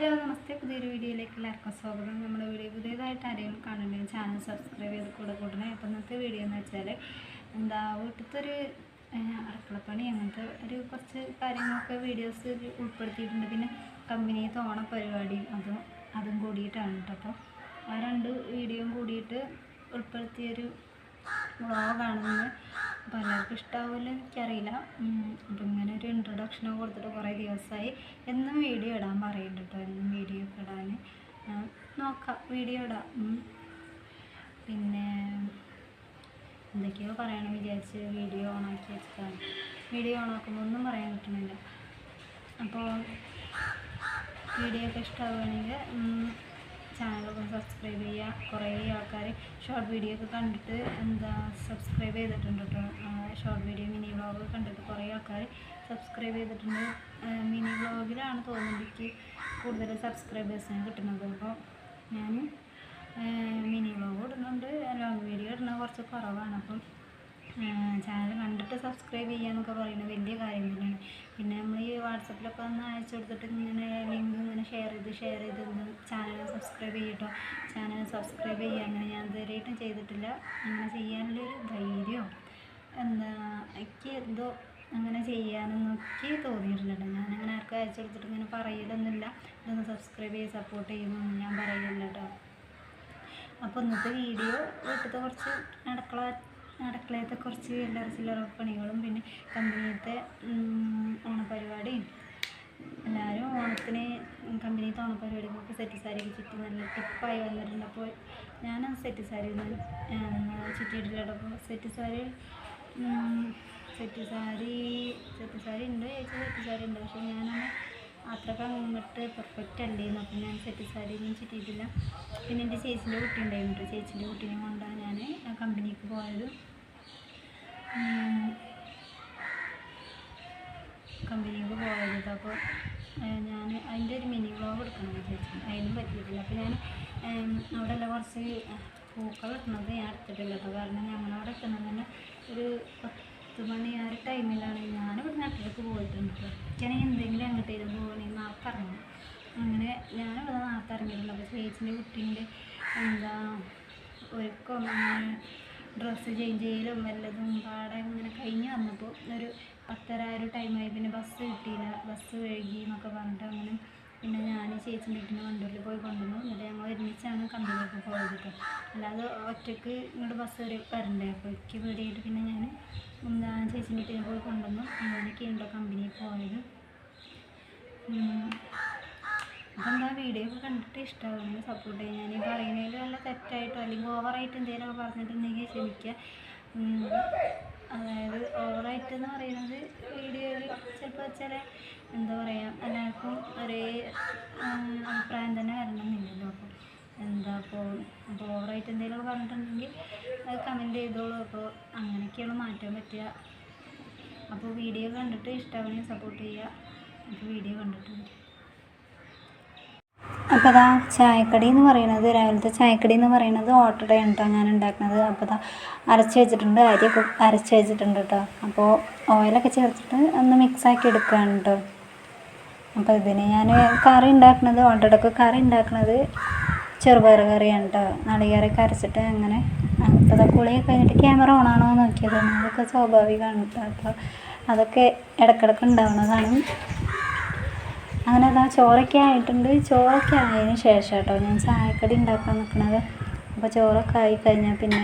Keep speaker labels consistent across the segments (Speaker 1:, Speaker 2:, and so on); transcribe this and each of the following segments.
Speaker 1: Hello നമസ്തേ. പുതിയൊരു വീഡിയോയിലേക്ക് എല്ലാവർക്കും സ്വാഗതം. നമ്മുടെ വീഡിയോ പുതിയതായിട്ട് ആരെങ്കിലും കാണുന്നുണ്ടെങ്കിൽ ചാനൽ സബ്സ്ക്രൈബ് ചെയ്ത് കൂടെ കൂട്ടണേ. അപ്പം ഇന്നത്തെ വീഡിയോ എന്ന് വെച്ചാൽ എന്താ വീട്ടിലത്തെ ഒരു അടുക്കളപ്പണി അങ്ങനത്തെ ഒരു കുറച്ച് കാര്യങ്ങളൊക്കെ വീഡിയോസ് ഉൾപ്പെടുത്തിയിട്ടുണ്ട്. പിന്നെ കമ്പനിയത്തെ ഓണ പരിപാടിയും അതും അതും കൂടിയിട്ടാണ് കേട്ടോ. അപ്പോൾ ആ രണ്ട് വീഡിയോയും കൂടിയിട്ട് ഉൾപ്പെടുത്തിയൊരു വ്ളോഗാണെന്ന് അപ്പോൾ എല്ലാവർക്കും ഇഷ്ടാവുമല്ലോ എനിക്കറിയില്ല അപ്പം ഇങ്ങനെ ഒരു ഇൻട്രൊഡക്ഷനൊക്കെ കൊടുത്തിട്ട് കുറേ ദിവസമായി എന്നും വീഡിയോ ഇടാൻ പറയുന്നുണ്ട് കേട്ടോ എന്നും വീഡിയോ ഒക്കെ ഇടാൻ നോക്കാം വീഡിയോ ഇടാം. പിന്നെ എന്തൊക്കെയോ പറയണം വിചാരിച്ച് വീഡിയോ ഓണാക്കി വെച്ചിട്ടാണ്. വീഡിയോ ഓണാക്കുമ്പോൾ ഒന്നും പറയാൻ പറ്റുന്നില്ല. അപ്പോൾ വീഡിയോ ഒക്കെ ഇഷ്ടമാവുകയാണെങ്കിൽ ചാനലൊക്കെ സബ്സ്ക്രൈബ് ചെയ്യുക. കുറേ ആൾക്കാർ ഷോർട്ട് വീഡിയോ ഒക്കെ കണ്ടിട്ട് എന്താ സബ്സ്ക്രൈബ് ചെയ്തിട്ടുണ്ട് കേട്ടോ ഷോർട്ട് വീഡിയോ മിനി വ്ളോഗ് കണ്ടിട്ട് കുറേ ആൾക്കാർ സബ്സ്ക്രൈബ് ചെയ്തിട്ടുണ്ട്. മിനി വ്ളോഗിലാണ് തോന്നുന്നത് എനിക്ക് കൂടുതൽ സബ്സ്ക്രൈബേഴ്സിനെ കിട്ടുന്നത്. അപ്പോൾ ഞാൻ മിനി വ്ളോഗ് ഇടുന്നുണ്ട്. ലോങ് വീഡിയോ ഇടുന്നത് കുറച്ച് കുറവാണ്. അപ്പം ചാനൽ കണ്ടിട്ട് സബ്സ്ക്രൈബ് ചെയ്യുക എന്നൊക്കെ പറയുന്നത് വലിയ കാര്യം തന്നെയാണ്. പിന്നെ നമ്മൾ ഈ വാട്സപ്പിലൊക്കെ ഒന്ന് അയച്ചു കൊടുത്തിട്ട് ഇങ്ങനെ ലിങ്ക് ഇങ്ങനെ ഷെയർ ചെയ്ത് ഷെയർ ചെയ്ത് ചാനൽ സബ്സ്ക്രൈബ് ചെയ്യട്ടോ. ചാനൽ സബ്സ്ക്രൈബ് ചെയ്യുക അങ്ങനെ ഞാൻ ഇതുവരെയായിട്ടും ചെയ്തിട്ടില്ല. അങ്ങനെ ചെയ്യാനുള്ളൊരു ധൈര്യം എന്താ എനിക്ക് എന്തോ അങ്ങനെ ചെയ്യാനൊന്നും ഒക്കെ തോന്നിയിട്ടില്ല അങ്ങനെ ആർക്കും അയച്ചു കൊടുത്തിട്ട് ഇങ്ങനെ പറയലൊന്നുമില്ല. ഇതൊന്ന് സബ്സ്ക്രൈബ് ചെയ്ത് സപ്പോർട്ട് ചെയ്യുന്നൊന്നും ഞാൻ പറയില്ല കേട്ടോ അപ്പോൾ ഇന്നത്തെ വീഡിയോ വീട്ടിലത്തെ കുറച്ച് അടുക്കള അടുക്കളയത്തെ കുറച്ച് എല്ലാ ചില്ലറ പണികളും പിന്നെ കമ്പനിയത്തെ ഓണപരിപാടിയും എല്ലാവരും ഓണത്തിന് കമ്പനിയത്തെ ഓണപരിപാടികൾക്ക് സെറ്റ് സാരിയൊക്കെ ചുറ്റി നല്ല ടിപ്പായി വന്നിട്ടുണ്ട്. അപ്പോൾ ഞാൻ സെറ്റ് സാരി ഒന്നും ചുറ്റിയിട്ടില്ല അപ്പോൾ set sari set sari set sari ഉണ്ട് ചോദിച്ചാൽ സെറ്റ് സാരി ഉണ്ട്. പക്ഷേ ഞാനങ്ങനെ അത്രയ്ക്ക് അങ്ങോട്ട് പെർഫെക്റ്റ് അല്ലേന്ന്. അപ്പം ഞാൻ സെറ്റ് സാരി ഒന്നും ചുറ്റിയിട്ടില്ല. പിന്നെ എന്റെ ചേച്ചീന്റെ കുട്ടി ഉണ്ടായിരുന്നു. ചേച്ചീന്റെ കുട്ടീനെ കൊണ്ടാണ് ഞാൻ കമ്പനിക്ക് പോയത്. കമ്പനിക്ക് പോയത്. അപ്പോൾ ഞാൻ അതിന്റെ ഒരു മിനി വ്ളോഗ് എടുക്കണം വിചാരിച്ചു. അതിനും പറ്റിയിട്ടില്ല. അപ്പോൾ ഞാൻ അവിടെ എല്ലാം കുറച്ച് പൂക്കൾ ഇട്ടുന്നത് ഞാൻ എടുത്തിട്ടില്ല. അപ്പോൾ കാരണം ഞങ്ങളവിടെ എത്തുന്നത് തന്നെ ഒരു പത്ത് മണി ആ ഒരു ടൈമിലാണ് ഞാൻ ഇവിടെ നാട്ടിലേക്ക് പോയിട്ടുണ്ട്. എനിക്കാണെങ്കിൽ എന്തെങ്കിലും അങ്ങോട്ടേലും പോകണമെങ്കിൽ നാളെ ഇറങ്ങണം അങ്ങനെ ഞാനിവിടെ നാട്ടിറങ്ങിയിട്ടുണ്ട് അപ്പോൾ ചേച്ചിന്റെ കുട്ടീന്റെ എന്താ ഒരുക്കം അങ്ങനെ ഡ്രസ്സ് ചേഞ്ച് ചെയ്യലും വല്ലതും പാടെ ഇങ്ങനെ കഴിഞ്ഞ് വന്നപ്പോൾ ഒരു പത്തര ഒരു ടൈമായി പിന്നെ ബസ് കിട്ടിയില്ല. ബസ് വൈകി എന്നൊക്കെ പറഞ്ഞിട്ട് അങ്ങനെ പിന്നെ ഞാൻ ചേച്ചിന്റെ വീട്ടിന് വണ്ടൂരിൽ പോയി കൊണ്ടുവന്നു. എന്നിട്ട് ഞങ്ങൾ ഒരുമിച്ചാണ് കമ്പനിയിലേക്ക് പോയത് അല്ലാതെ ഒറ്റയ്ക്ക് ഇങ്ങോട്ട് ബസ് വരെ വരണ്ടേ? അപ്പോൾ എനിക്ക് പേടിയായിട്ട് പിന്നെ ഞാൻ ഞാൻ ചേച്ചിന്റെ വീട്ടിൽ പോയി കൊണ്ടുവന്നു. അങ്ങനെയൊക്കെ ഉണ്ടോ കമ്പനിയിൽ പോയത്. അപ്പം വീഡിയോ ഒക്കെ കണ്ടിട്ട് ഇഷ്ടമാവുമെങ്കിൽ സപ്പോർട്ട് ചെയ്യാൻ. ഞാൻ ഈ പറയുന്നതിൽ വല്ല തെറ്റായിട്ടോ അല്ലെങ്കിൽ ഓവറായിട്ട് എന്തെങ്കിലുമൊക്കെ പറഞ്ഞിട്ടുണ്ടെങ്കിൽ ക്ഷമിക്കുക. അതായത് ഓവറായിട്ട് എന്ന് പറയുന്നത് വീഡിയോയിൽ ചിലപ്പോൾ ചില എന്താ പറയുക എല്ലാവർക്കും ഒരേ അഭിപ്രായം തന്നെ വരണമെന്നില്ലല്ലോ. അപ്പോൾ എന്താ അപ്പോൾ അപ്പോൾ ഓവറായിട്ട് എന്തെങ്കിലുമൊക്കെ പറഞ്ഞിട്ടുണ്ടെങ്കിൽ അത് കമന്റ് ചെയ്തോളൂ. അപ്പോൾ അങ്ങനെയൊക്കെയാണ് മാറ്റാൻ പറ്റുക. അപ്പോൾ വീഡിയോ കണ്ടിട്ട് ഇഷ്ടമാവണമെങ്കിൽ സപ്പോർട്ട് ചെയ്യുക. അപ്പോൾ വീഡിയോ കണ്ടിട്ട് അപ്പോൾ അതാ ചായക്കടി എന്ന് പറയുന്നത് രാവിലത്തെ ചായക്കടി എന്ന് പറയുന്നത് ഓട്ടടയാണ് കേട്ടോ ഞാൻ ഉണ്ടാക്കുന്നത് അപ്പോൾ അതാ അരച്ച് വെച്ചിട്ടുണ്ട് അരിയൊക്കെ അരച്ച് വെച്ചിട്ടുണ്ട് കേട്ടോ അപ്പോൾ ഓയിലൊക്കെ ചേർത്തിട്ട് ഒന്ന് മിക്സാക്കി എടുക്കുകയാണ് കേട്ടോ അപ്പോൾ ഇതിന് ഞാൻ കറി ഉണ്ടാക്കുന്നത് ഓട്ടടക്ക് കറി ഉണ്ടാക്കുന്നത് ചെറുപയർ കറിയാണ് കേട്ടോ നാളികേരൊക്കെ അരച്ചിട്ട് അങ്ങനെ അപ്പോൾ അതാ കുളിയൊക്കെ കഴിഞ്ഞിട്ട് ക്യാമറ ഓണാണോ നോക്കിയത് അതൊക്കെ സ്വാഭാവികമാണ് കേട്ടോ അപ്പോൾ അതൊക്കെ ഇടയ്ക്കിടയ്ക്ക് ഉണ്ടാവുന്നതാണ്. അങ്ങനെ അതാ ചോറൊക്കെ ആയിട്ടുണ്ട്. ചോറൊക്കെ ആയതിന് ശേഷം കേട്ടോ ഞാൻ ചായക്കടി ഉണ്ടാക്കാൻ നിൽക്കുന്നത് അപ്പോൾ ചോറൊക്കെ ആയി കഴിഞ്ഞാൽ പിന്നെ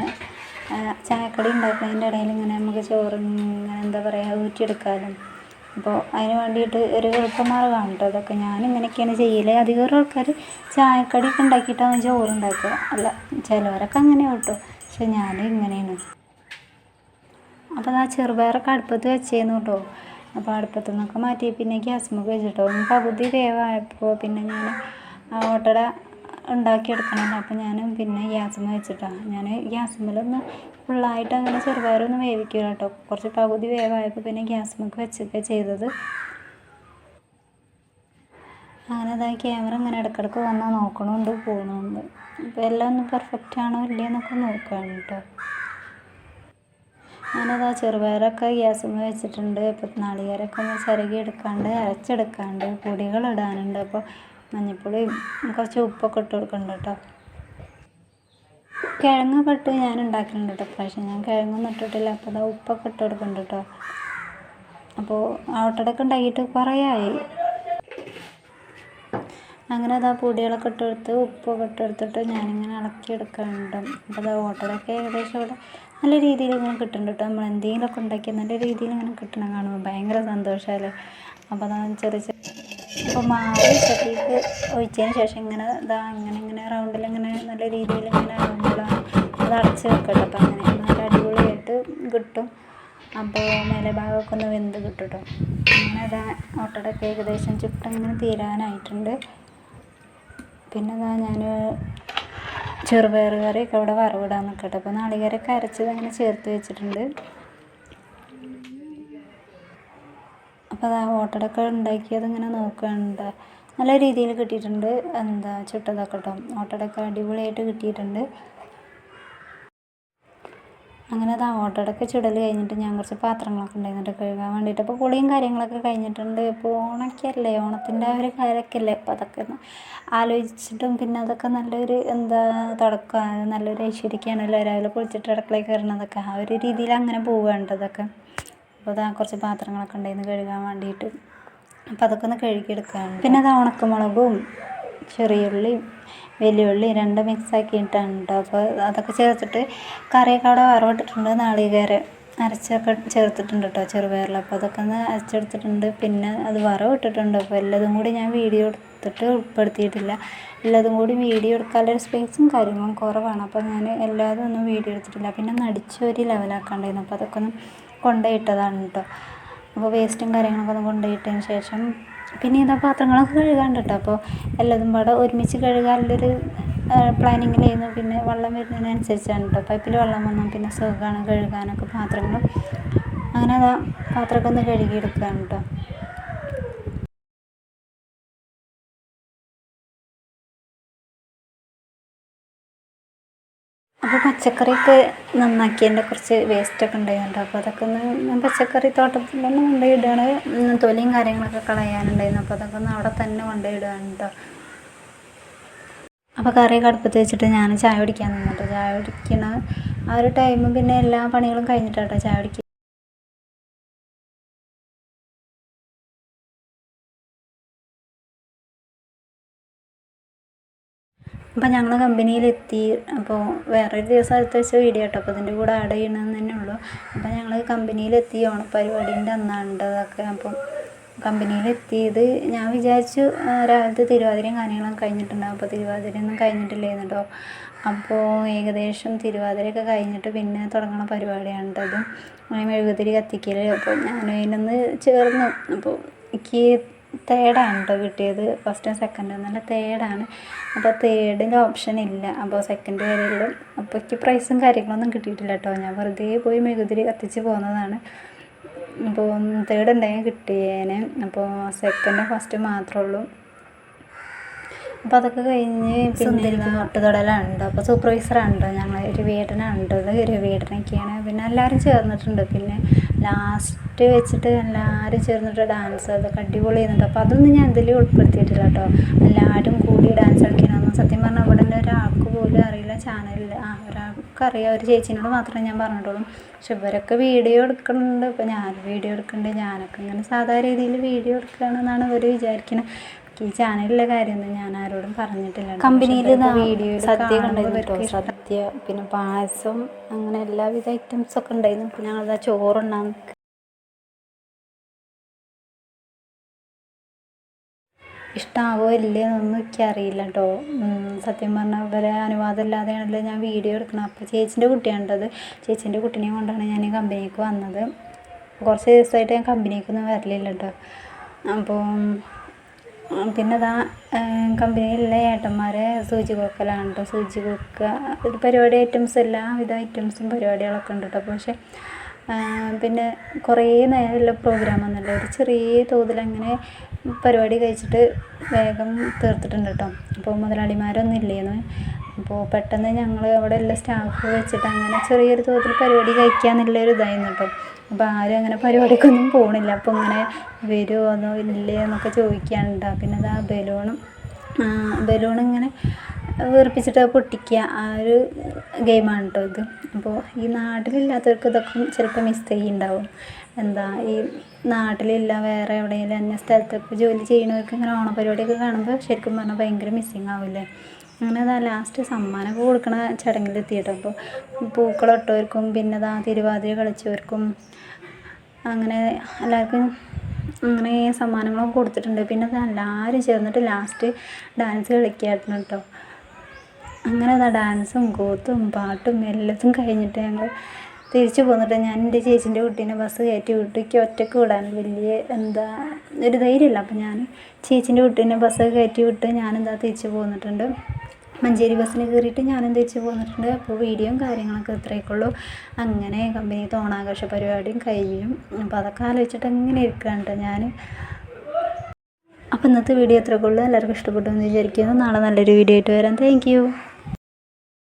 Speaker 1: ചായക്കടി ഉണ്ടാക്കുന്നതിന്റെ ഇടയിൽ ഇങ്ങനെ നമുക്ക് ചോറ് ഇങ്ങനെ എന്താ പറയുക ഊറ്റിയെടുക്കാമല്ലോ അപ്പോൾ അതിന് വേണ്ടിയിട്ട് ഒരു എളുപ്പമാർഗമാണ് കേട്ടോ അതൊക്കെ. ഞാൻ ഇങ്ങനെയൊക്കെയാണ് ചെയ്യൽ അധികം ആൾക്കാർ ചായക്കടിയൊക്കെ ഉണ്ടാക്കിയിട്ടാണ് ചോറ് ഉണ്ടാക്കുക അല്ല ചിലവരൊക്കെ അങ്ങനെയാണ് കേട്ടോ. പക്ഷെ ഞാൻ ഇങ്ങനെയാണ്. അപ്പോൾ ആ ചെറുപയറൊക്കെ അടുപ്പത്ത് വെച്ചേന്നു കേട്ടോ. അപ്പോൾ അടുപ്പത്തു നിന്നൊക്കെ മാറ്റി പിന്നെ ഗ്യാസ്മ വെച്ചിട്ടോ. പകുതി വേവായപ്പോൾ പിന്നെ ഞാൻ ആ ഓട്ടട ഉണ്ടാക്കിയെടുക്കണമല്ലോ അപ്പോൾ ഞാൻ പിന്നെ ഗ്യാസ്മ വെച്ചിട്ടാണ് ഞാൻ ഗ്യാസ്മലൊന്ന് ഫുള്ളായിട്ട് അങ്ങനെ ചെറുപയറൊന്നും വേവിക്കില്ല കേട്ടോ കുറച്ച് പകുതി വേവായപ്പോൾ പിന്നെ ഗ്യാസ്മക്ക് വെച്ചൊക്കെ ചെയ്തത്. അങ്ങനെ അതാ ക്യാമറ ഇങ്ങനെ ഇടയ്ക്കിടയ്ക്ക് വന്നാൽ നോക്കണമുണ്ട് പോകണമുണ്ട് അപ്പോൾ എല്ലാം ഒന്ന് പെർഫെക്റ്റ് ആണോ ഇല്ലയോ എന്നൊക്കെ നോക്കുകയാണ് കേട്ടോ ഞാനതാ ചെറുപയറൊക്കെ ഗ്യാസുമ്മ വെച്ചിട്ടുണ്ട്. ഇപ്പം നാളികേരമൊക്കെ ഒന്ന് ചിരകി എടുക്കാണ്ട് അരച്ചെടുക്കാണ്ട് പൊടികളിടാനുണ്ട്. അപ്പോൾ മഞ്ഞൾപ്പൊടി കുറച്ച് ഉപ്പൊക്കെ ഇട്ട് കൊടുക്കുന്നുണ്ട് കേട്ടോ. കിഴങ്ങ് ഇട്ട് ഞാൻ ഉണ്ടാക്കുന്നുണ്ട് കേട്ടോ. പ്രാവശ്യം ഞാൻ കിഴങ്ങൊന്നും ഇട്ടിട്ടില്ല. അപ്പോൾ അതാ ഉപ്പൊക്കെ ഇട്ട് കൊടുക്കുന്നുണ്ട് കേട്ടോ. അപ്പോൾ ഓട്ടടക്കം ഉണ്ടാക്കിയിട്ട് കുറേ ആയി. അങ്ങനെ അതാ പൊടികളൊക്കെ ഇട്ട് കൊടുത്ത് ഉപ്പൊക്കെ ഇട്ട് കൊടുത്തിട്ട് ഞാനിങ്ങനെ ഇളക്കി എടുക്കാനുണ്ട് അപ്പോൾ അതാ ഓട്ടടൊക്കെ ഏകദേശം ഇവിടെ നല്ല രീതിയിൽ ഇങ്ങനെ കിട്ടുന്നുണ്ട് കേട്ടോ. നമ്മൾ എന്തെങ്കിലുമൊക്കെ ഉണ്ടാക്കിയാൽ നല്ല രീതിയിൽ ഇങ്ങനെ കിട്ടണം കാണുമ്പോൾ. ഭയങ്കര സന്തോഷമല്ലേ? അപ്പോൾ അതാണ് ചെറിയ ചെറിയ അപ്പോൾ മാവ് ചട്ടിക്ക് ഒഴിച്ചതിന് ശേഷം ഇങ്ങനെ ഇതാ ഇങ്ങനെ ഇങ്ങനെ റൗണ്ടിൽ ഇങ്ങനെ നല്ല രീതിയിൽ ഇങ്ങനെ ആകുമ്പോഴാണ് അത് അടച്ച് വെക്കട്ടെ. അപ്പോൾ അങ്ങനെ നല്ല അടിപൊളിയായിട്ട് കിട്ടും. അപ്പോൾ മേലെ ഭാഗമൊക്കെ ഒന്ന് വെന്ത് കേട്ടോ അങ്ങനെ അതാ ഓട്ടടൊക്കെ ഏകദേശം ചുട്ടങ്ങനെ തീരാനായിട്ടുണ്ട്. പിന്നെ അതാ ഞാൻ ചെറുപയർ കറിയൊക്കെ അവിടെ വറവിടാൻ നിൽക്കട്ടെ അപ്പോൾ നാളികേരമൊക്കെ അരച്ചത് അങ്ങനെ ചേർത്ത് വെച്ചിട്ടുണ്ട്. അപ്പോൾ അതാ ഓട്ടടൊക്കെ ഉണ്ടാക്കിയത് ഇങ്ങനെ നോക്കുകയുണ്ട് നല്ല രീതിയിൽ കിട്ടിയിട്ടുണ്ട്. എന്താ ചുട്ടതൊക്കെ കേട്ടോ ഓട്ടടൊക്കെ അടിപൊളിയായിട്ട് കിട്ടിയിട്ടുണ്ട്. അങ്ങനെ അത് ഓട്ടടൊക്കെ ചുടൽ കഴിഞ്ഞിട്ട് ഞാൻ കുറച്ച് പാത്രങ്ങളൊക്കെ ഉണ്ടായിരുന്നിട്ട് കഴുകാൻ വേണ്ടിയിട്ട്. അപ്പോൾ കുളിയും കാര്യങ്ങളൊക്കെ കഴിഞ്ഞിട്ടുണ്ട്. ഇപ്പോൾ ഓണക്കല്ലേ ഓണത്തിന്റെ ഒരു കാര്യമൊക്കെയല്ലേ? അപ്പോൾ അതൊക്കെ ഒന്ന് ആലോചിച്ചിട്ടും പിന്നെ അതൊക്കെ നല്ലൊരു എന്താ തുടക്കം നല്ലൊരു ഐശ്വര്യക്കാണല്ലോ രാവിലെ കുളിച്ചിട്ട് അടുക്കളയിൽ കയറണതൊക്കെ. ആ ഒരു രീതിയിൽ അങ്ങനെ പോവേണ്ടതൊക്കെ അപ്പോൾ അതാ കുറച്ച് പാത്രങ്ങളൊക്കെ ഉണ്ടായിരുന്നു കഴുകാൻ വേണ്ടിയിട്ട്. അപ്പോൾ അതൊക്കെ ഒന്ന് കഴുകിയെടുക്കുകയാണ് പിന്നെ അത് ഉണക്കമുളകും ചെറിയുള്ളിയും വലിയുള്ളി രണ്ടും മിക്സ് ആക്കിയിട്ടാണ് കേട്ടോ അപ്പോൾ അതൊക്കെ ചേർത്തിട്ട് കറിയൊക്കെ വറവിട്ടിട്ടുണ്ട്. നാളികേരം അരച്ചൊക്കെ ചേർത്തിട്ടുണ്ട് കേട്ടോ ചെറുപയറിൽ അപ്പോൾ അതൊക്കെ ഒന്ന് അരച്ചെടുത്തിട്ടുണ്ട്. പിന്നെ അത് വറവിട്ടിട്ടുണ്ട്. അപ്പോൾ എല്ലാതും കൂടി ഞാൻ വീഡിയോ എടുത്തിട്ട് ഉൾപ്പെടുത്തിയിട്ടില്ല. എല്ലാതും കൂടി വീഡിയോ എടുക്കാനുള്ള സ്പേസും കാര്യങ്ങളും കുറവാണ്. അപ്പോൾ ഞാൻ എല്ലാതും ഒന്നും വീഡിയോ എടുത്തിട്ടില്ല. പിന്നെ നടിച്ചൊരു ലെവലാക്കാണ്ടായിരുന്നു അപ്പോൾ അതൊക്കെ ഒന്ന് കൊണ്ടുപോയിട്ടതാണ് കേട്ടോ അപ്പോൾ വേസ്റ്റും കാര്യങ്ങളൊക്കെ ഒന്ന് കൊണ്ടുപോയിട്ടതിന് ശേഷം പിന്നെ ഇതാ പാത്രങ്ങളൊക്കെ കഴുകാനുണ്ട് കേട്ടോ അപ്പോൾ എല്ലാതും പാടെ ഒരുമിച്ച് കഴുകാനുള്ളൊരു പ്ലാനിങ്ങിലായിരുന്നു പിന്നെ വെള്ളം വരുന്നതിനനുസരിച്ചാണ് കേട്ടോ പൈപ്പിൽ വെള്ളം വന്നു പിന്നെ സുഖമാണ് കഴുകാനൊക്കെ പാത്രങ്ങളും. അങ്ങനെ അതാ പാത്രമൊക്കെ ഒന്ന് കഴുകിയെടുക്കുകയാണ് കേട്ടോ അപ്പോൾ പച്ചക്കറിയൊക്കെ നന്നാക്കിയതിന്റെ കുറച്ച് വേസ്റ്റൊക്കെ ഉണ്ടായിരുന്നു അപ്പോൾ അതൊക്കെ ഒന്ന് ഞാൻ പച്ചക്കറി തോട്ടത്തിൽ തന്നെ കൊണ്ടുപോയിടുകയാണ് തൊലിയും കാര്യങ്ങളൊക്കെ കളയാനുണ്ടായിരുന്നു. അപ്പോൾ അതൊക്കെ ഒന്ന് അവിടെ തന്നെ കൊണ്ടുപോയിടുകയാണ് കേട്ടോ അപ്പോൾ കറി കടുപ്പത്ത് വെച്ചിട്ട് ഞാൻ ചായ കുടിക്കാൻ നിന്നിട്ട് ചായ കുടിക്കണ ആ ഒരു ടൈമും പിന്നെ എല്ലാ പണികളും കഴിഞ്ഞിട്ടാട്ടോ ചായ കുടിക്കുക അപ്പോൾ ഞങ്ങൾ കമ്പനിയിലെത്തി. അപ്പോൾ വേറൊരു ദിവസം അടുത്ത വെച്ച വീഡിയോ കേട്ടോ. അപ്പോൾ ഇതിന്റെ കൂടെ ആഡ് ചെയ്യണമെന്ന് തന്നെ ഉള്ളൂ. അപ്പോൾ ഞങ്ങൾ കമ്പനിയിലെത്തി. ഓണപ്പരിപാടീന്റെ അന്നാണ്ടതൊക്കെ അപ്പം കമ്പനിയിലെത്തിയത്. ഞാൻ വിചാരിച്ചു രാവിലത്തെ തിരുവാതിരയും കാര്യങ്ങളും കഴിഞ്ഞിട്ടുണ്ടാവും. അപ്പോൾ തിരുവാതിരയൊന്നും കഴിഞ്ഞിട്ടില്ലായിരുന്നു കേട്ടോ. അപ്പോൾ ഏകദേശം തിരുവാതിരയൊക്കെ കഴിഞ്ഞിട്ട് പിന്നെ തുടങ്ങുന്ന പരിപാടിയാണ് കേട്ടോ അത് മെഴുകുതിരി കത്തിക്കൽ അപ്പോൾ ഞാൻ അതിനൊന്ന് ചേർന്നു. അപ്പോൾ എനിക്ക് തേർഡാണ് കേട്ടോ കിട്ടിയത്. ഫസ്റ്റും സെക്കൻഡും നല്ല തേർഡാണ് അപ്പോൾ തേർഡിന്റെ ഓപ്ഷൻ ഇല്ല. അപ്പോൾ സെക്കൻഡ് വരെയുള്ളൂ. അപ്പോൾ എനിക്ക് പ്രൈസും കാര്യങ്ങളൊന്നും കിട്ടിയിട്ടില്ല കേട്ടോ ഞാൻ വെറുതെ പോയി മെഴുകുതിരി കത്തിച്ച് പോകുന്നതാണ് അപ്പോൾ തേർഡ് ഉണ്ടെങ്കിൽ കിട്ടിയേനെ. അപ്പോൾ സെക്കൻഡും ഫസ്റ്റ് മാത്രമേ ഉള്ളൂ. അപ്പോൾ അതൊക്കെ കഴിഞ്ഞ് പിന്നെ തൊട്ടുതൊടലാണ് അപ്പോൾ സൂപ്പർവൈസറുണ്ട് ഞങ്ങൾ രവിയേട്ടനാണ് ഒരു രവിയേട്ടനൊക്കെയാണ് പിന്നെ എല്ലാവരും ചേർന്നിട്ടുണ്ട്. പിന്നെ ലാസ്റ്റ് വെച്ചിട്ട് എല്ലാവരും ചേർന്നിട്ട് ഡാൻസ് അതൊക്കെ അടിപൊളി ചെയ്യുന്നുണ്ട് അപ്പോൾ അതൊന്നും ഞാൻ ഇതിൽ ഉൾപ്പെടുത്തിയിട്ടില്ല കേട്ടോ എല്ലാവരും കൂടി ഡാൻസ് കളിക്കണമെന്ന് സത്യം പറഞ്ഞാൽ ഇവിടെ ഒരാൾക്ക് പോലും അറിയില്ല ചാനലിൽ ആ ഒരാൾക്ക് അറിയാം. ഒരു ചേച്ചീനോട് മാത്രമേ ഞാൻ പറഞ്ഞിട്ടുള്ളൂ. പക്ഷെ ഇവരൊക്കെ വീഡിയോ എടുക്കുന്നുണ്ട്. ഇപ്പോൾ ഞാൻ വീഡിയോ എടുക്കുന്നുണ്ട്. ഞാനൊക്കെ ഇങ്ങനെ സാധാരണ രീതിയിൽ വീഡിയോ എടുക്കുകയാണെന്നാണ് ഇവർ വിചാരിക്കുന്നത് ഈ ചാനലിലെ കാര്യമൊന്നും ഞാൻ ആരോടും പറഞ്ഞിട്ടില്ല കമ്പനിയിൽ വീഡിയോ സദ്യ കണ്ടായിരുന്നു സദ്യ പിന്നെ പായസം അങ്ങനെ എല്ലാവിധ ഐറ്റംസ് ഒക്കെ ഉണ്ടായിരുന്നു. പിന്നെ ഞങ്ങളത് ചോറുണ്ടാകും ഇഷ്ടാവോ ഇല്ലേ എന്നൊന്നും എനിക്കറിയില്ല കേട്ടോ സത്യം പറഞ്ഞാൽ ഇവരെ അനുവാദം ഇല്ലാതെയാണല്ലോ ഞാൻ വീഡിയോ എടുക്കണം. അപ്പോൾ ചേച്ചീന്റെ കുട്ടിയാണത് ചേച്ചീന്റെ കുട്ടീനെയും കൊണ്ടാണ് ഞാൻ ഈ കമ്പനിക്ക് വന്നത്. കുറച്ച് ദിവസമായിട്ട് ഞാൻ കമ്പനിക്കൊന്നും വരലില്ല കേട്ടോ അപ്പോൾ പിന്നെ ദാ കമ്പനിയിലുള്ള ഏട്ടന്മാരെ സൂചി കൊക്കലാണ് കേട്ടോ സൂചി കൊക്കുക ഒരു പരിപാടി ഐറ്റംസ് എല്ലാവിധ ഐറ്റംസും പരിപാടികളൊക്കെ ഉണ്ട് കേട്ടോ പക്ഷേ പിന്നെ കുറേ നേരമുള്ള പ്രോഗ്രാം ഒന്നുമില്ല. ഒരു ചെറിയ തോതിൽ അങ്ങനെ പരിപാടി കഴിച്ചിട്ട് വേഗം തീർത്തിട്ടുണ്ട് കേട്ടോ അപ്പോൾ മുതലാളിമാരൊന്നും ഇല്ലേന്ന്. അപ്പോൾ പെട്ടെന്ന് ഞങ്ങൾ അവിടെ ഉള്ള സ്റ്റാഫ് വെച്ചിട്ട് അങ്ങനെ ചെറിയൊരു തോതിൽ പരിപാടി കഴിക്കാമെന്നുള്ളൊരു ഇതായിരുന്നു കേട്ടോ അപ്പോൾ ആരും അങ്ങനെ പരിപാടിക്കൊന്നും പോകണില്ല അപ്പോൾ ഇങ്ങനെ വരുമോ എന്നോ ഇല്ലേ എന്നൊക്കെ ചോദിക്കാനുണ്ട് പിന്നെ അതാ ബലൂണും ബലൂൺ ഇങ്ങനെ വീർപ്പിച്ചിട്ട് അത് പൊട്ടിക്കുക. ആ ഒരു ഗെയിമാണ് കേട്ടോ ഇത്. അപ്പോൾ ഈ നാട്ടിലില്ലാത്തവർക്ക് ഇതൊക്കെ ചിലപ്പോൾ മിസ്റ്റേക്ക് ഉണ്ടാവും എന്താ ഈ നാട്ടിലില്ല വേറെ എവിടെയെങ്കിലും അന്യ സ്ഥലത്തൊക്കെ ജോലി ചെയ്യുന്നവർക്ക് ഇങ്ങനെ ഓണപരിപാടിയൊക്കെ കാണുമ്പോൾ ശരിക്കും പറഞ്ഞാൽ ഭയങ്കര മിസ്സിങ് ആവില്ലേ അങ്ങനെ അതാ ലാസ്റ്റ് സമ്മാനമൊക്കെ കൊടുക്കണ ചടങ്ങിലെത്തിയിട്ടോ. അപ്പോൾ പൂക്കളിട്ടവർക്കും പിന്നെ അതാ തിരുവാതിര കളിച്ചവർക്കും അങ്ങനെ എല്ലാവർക്കും അങ്ങനെ സമ്മാനങ്ങളൊക്കെ കൊടുത്തിട്ടുണ്ട്. പിന്നെ അത് എല്ലാവരും ചേർന്നിട്ട് ലാസ്റ്റ് ഡാൻസ് കളിക്കായിരുന്നു കേട്ടോ അങ്ങനെ അതാ ഡാൻസും കൂത്തും പാട്ടും എല്ലാത്തും കഴിഞ്ഞിട്ട് ഞങ്ങൾ തിരിച്ചു പോന്നിട്ട് ഞാൻ എന്റെ ചേച്ചീന്റെ കുട്ടീനെ ബസ് കയറ്റി വിട്ടു ഒറ്റയ്ക്ക് വിടാൻ വലിയ എന്താ ഒരു ധൈര്യമില്ല. അപ്പം ഞാൻ ചേച്ചീന്റെ കുട്ടീനെ ബസ് കയറ്റി വിട്ട് ഞാനെന്താ തിരിച്ചു പോന്നിട്ടുണ്ട്. മഞ്ചേരി ബസ്സിന് കയറിയിട്ട് ഞാനും തിരിച്ചു പോന്നിട്ടുണ്ട്. അപ്പോൾ വീഡിയോയും കാര്യങ്ങളൊക്കെ ഇത്രയൊക്കെ ഉള്ളൂ. അങ്ങനെ കമ്പനി ഓണാഘോഷ പരിപാടിയും കഴിയും. അപ്പോൾ അതൊക്കെ ആലോചിച്ചിട്ട് അങ്ങനെ ഇരിക്കുകയാണ് കേട്ടോ ഞാൻ. അപ്പോൾ ഇന്നത്തെ വീഡിയോ ഇത്രയൊക്കെ ഉള്ളൂ. എല്ലാവർക്കും ഇഷ്ടപ്പെട്ടു എന്ന് വിചാരിക്കുന്നു. നാളെ നല്ലൊരു വീഡിയോ ആയിട്ട് വരാം. താങ്ക്